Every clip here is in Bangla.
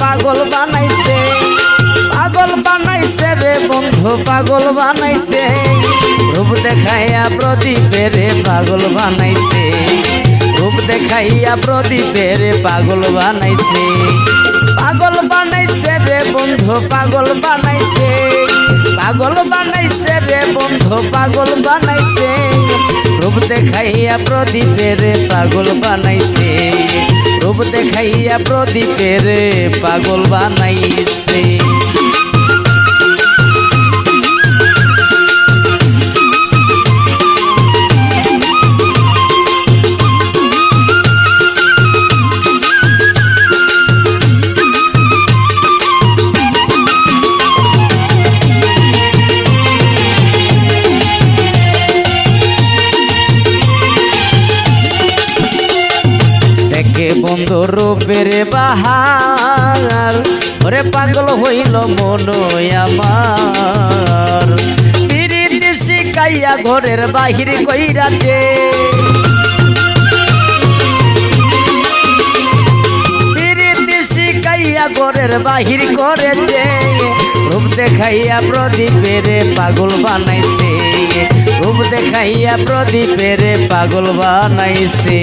পাগল বানাইছে পাগল বানাইছে রে বন্ধু, পাগল বানাইছে। রূপ দেখাইয়া প্রদীপের পাগল বানাইছে। রূপ দেখাইয়া প্রদীপের পাগল বানাইছে। পাগল বানাইছে রে বন্ধু, পাগল বানাইছে। পাগল বানাইছে রে বন্ধু, পাগল বানাইছে। রূপ দেখাইয়া প্রদীপের পাগল বানাইছে। রূপ দেখাইয়া প্রদীপের পাগল বানাইছে। দেখে বন্ধু রূপের বাহার। ওরে পাগল হইল মন আমার। পিরিতি শিখাইয়া ঘরের বাহির কইরাছে। ঘরের বাহির করেছে। রূপ দেখাইয়া প্রদীপের পাগল বানাইছে। রূপ দেখাইয়া প্রদীপের পাগল বানাইছে।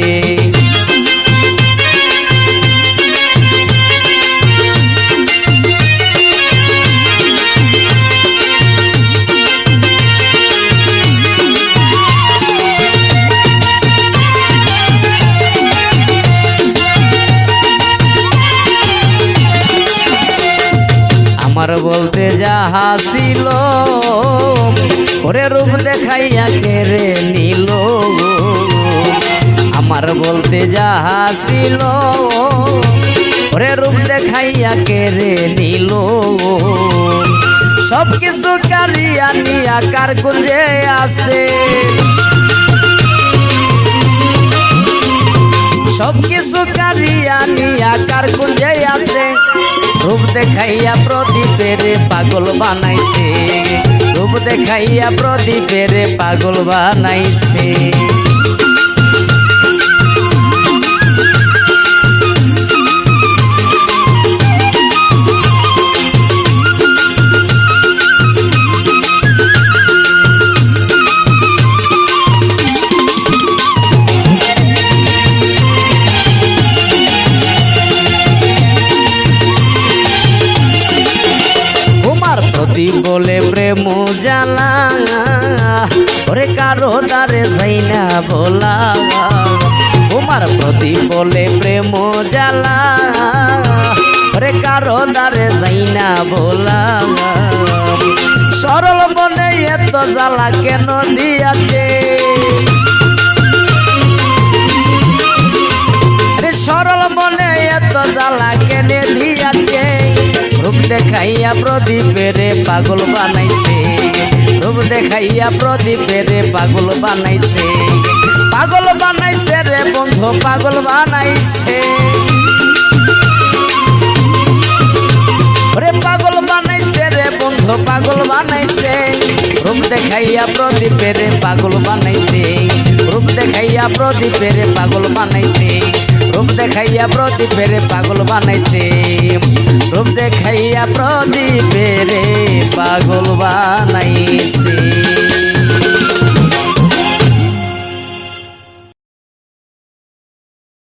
বলতে যা হাসিল ওরে রূপ দেখাইয়া কেড়ে নিল আমার বলতে যা হাসিল ওরে রূপ দেখাইয়া কেড়ে নিল সব কিছু কারিয়া নিয়া কার গুঞ্জে আছে? সব কিছু কারিয়া নিয়া কার কুঞ্জে আছে? রূপ দেখাইয়া প্রদীপের পাগল বানাইছে। রূপ দেখাইয়া প্রদীপের পাগল বানাইছে। বলে প্রেম জ্বালা ওরে কারও দ্বারে যাইনা বলা। তোমার প্রতি বলে প্রেম জ্বালা ওরে কারও দ্বারে যাইনা বলা। সরল মনে এত জ্বালা কেন দিয়াছে? সরল মনে এত জ্বালা দেখাইয়া প্রদীপের পাগল বানাইছে। রূপ দেখাইয়া প্রদীপের পাগল বানাইছে। পাগল বানাইছে রে বন্ধু, পাগল বানাইছে। ওরে পাগল বানাইছে রে বন্ধু, পাগল বানাইছে। রূপ দেখাইয়া প্রদীপের পাগল বানাইছে। রূপ দেখাইয়া প্রদীপের পাগল বানাইছে। রূপ দেখাইয়া প্রদীপের পাগল বানাইছে। রূপ দেখাইয়া প্রদীপের পাগল বানাইছে।